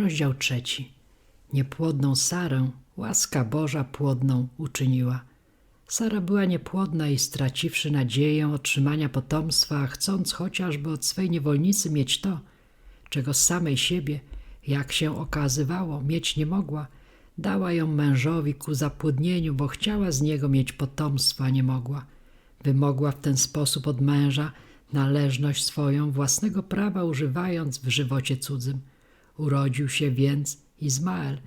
Rozdział trzeci. Niepłodną Sarę łaska Boża płodną uczyniła. Sara była niepłodna i straciwszy nadzieję otrzymania potomstwa, chcąc chociażby od swej niewolnicy mieć to, czego z samej siebie, jak się okazywało, mieć nie mogła, dała ją mężowi ku zapłodnieniu, bo chciała z niego mieć potomstwa, a nie mogła. Wymogła w ten sposób od męża należność swoją własnego prawa używając w żywocie cudzym. Urodził się więc Izmael,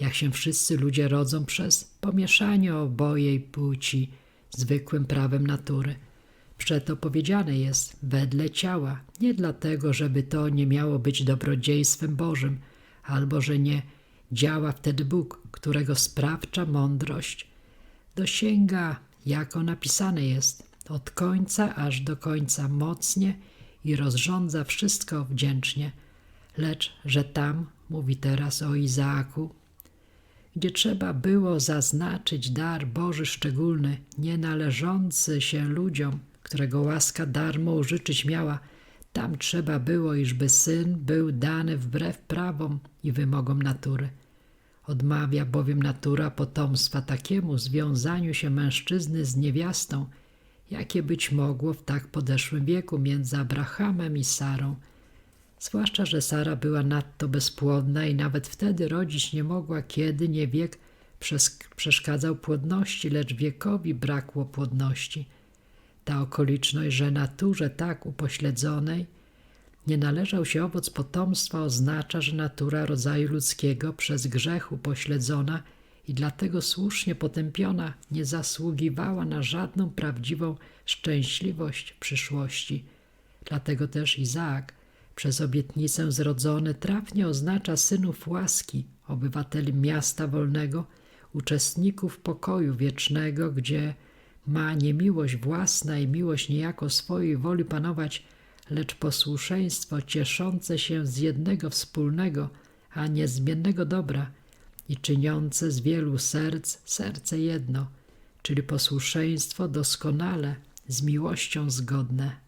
jak się wszyscy ludzie rodzą przez pomieszanie obojej płci zwykłym prawem natury. Przeto powiedziane jest wedle ciała, nie dlatego, żeby to nie miało być dobrodziejstwem Bożym, albo że nie działa wtedy Bóg, którego sprawcza mądrość dosięga, jako napisane jest, od końca aż do końca mocnie i rozrządza wszystko wdzięcznie, lecz że tam, mówi teraz o Izaaku, gdzie trzeba było zaznaczyć dar Boży szczególny, nie należący się ludziom, którego łaska darmo użyczyć miała, tam trzeba było, iżby syn był dany wbrew prawom i wymogom natury. Odmawia bowiem natura potomstwa takiemu związaniu się mężczyzny z niewiastą, jakie być mogło w tak podeszłym wieku między Abrahamem i Sarą. Zwłaszcza, że Sara była nadto bezpłodna i nawet wtedy rodzić nie mogła, kiedy nie wiek przeszkadzał płodności, lecz wiekowi brakło płodności. Ta okoliczność, że naturze tak upośledzonej nie należał się owoc potomstwa, oznacza, że natura rodzaju ludzkiego przez grzech upośledzona i dlatego słusznie potępiona nie zasługiwała na żadną prawdziwą szczęśliwość przyszłości. Dlatego też Izaak przez obietnicę zrodzony trafnie oznacza synów łaski, obywateli miasta wolnego, uczestników pokoju wiecznego, gdzie ma nie miłość własna i miłość niejako swojej woli panować, lecz posłuszeństwo cieszące się z jednego wspólnego, a niezmiennego dobra i czyniące z wielu serc serce jedno, czyli posłuszeństwo doskonale z miłością zgodne.